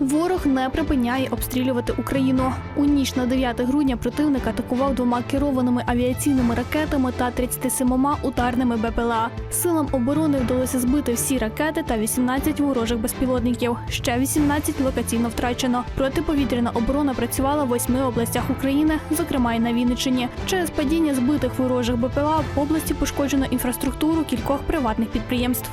Ворог не припиняє обстрілювати Україну. У ніч на 9 грудня противник атакував двома керованими авіаційними ракетами та 37 ударними БПЛА. Силам оборони вдалося збити всі ракети та 18 ворожих безпілотників. Ще 18 локаційно втрачено. Протиповітряна оборона працювала в восьми областях України, зокрема і на Вінниччині. Через падіння збитих ворожих БПЛА в області пошкоджено інфраструктуру кількох приватних підприємств.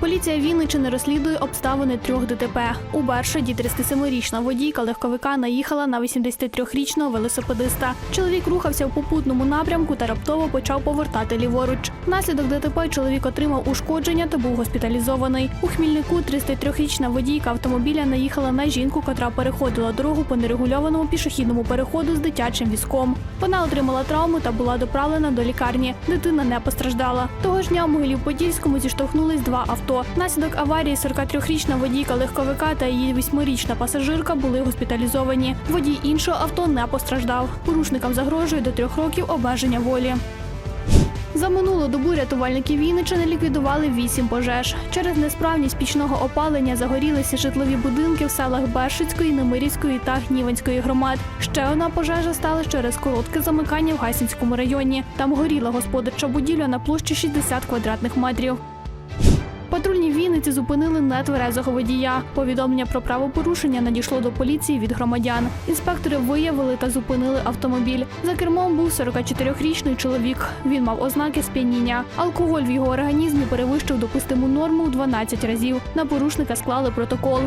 Поліція Вінниччини розслідує обставини трьох ДТП. У Бершаді 37-річна водійка легковика наїхала на 83-річного велосипедиста. Чоловік рухався в попутному напрямку та раптово почав повертати ліворуч. Внаслідок ДТП чоловік отримав ушкодження та був госпіталізований. У Хмільнику 33-річна водійка автомобіля наїхала на жінку, котра переходила дорогу по нерегульованому пішохідному переходу з дитячим візком. Вона отримала травму та була доправлена до лікарні. Дитина не постраждала. Того ж дня в Могилів-Подільському зіштовхнулись два авто. Внаслідок аварії 43-річна водійка легковика та її 8-річна пасажирка були госпіталізовані. Водій іншого авто не постраждав. Порушникам загрожує до трьох років обмеження волі. За минулу добу рятувальники Вінничини ліквідували вісім пожеж. Через несправність пічного опалення загорілися житлові будинки в селах Бершицької, Немирівської та Гніванської громад. Ще одна пожежа стала через коротке замикання в Гайсинському районі. Там горіла господарча будівля на площі 60 квадратних метрів. Патрульні Вінниці зупинили нетверезого водія. Повідомлення про правопорушення надійшло до поліції від громадян. Інспектори виявили та зупинили автомобіль. За кермом був 44-річний чоловік. Він мав ознаки сп'яніння. Алкоголь в його організмі перевищив допустиму норму в 12 разів. На порушника склали протокол.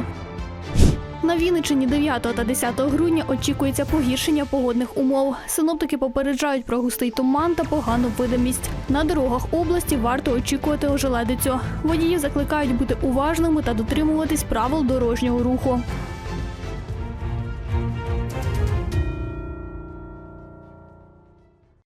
На Вінниччині 9 та 10 грудня очікується погіршення погодних умов. Синоптики попереджають про густий туман та погану видимість. На дорогах області варто очікувати ожеледицю. Водії закликають бути уважними та дотримуватись правил дорожнього руху.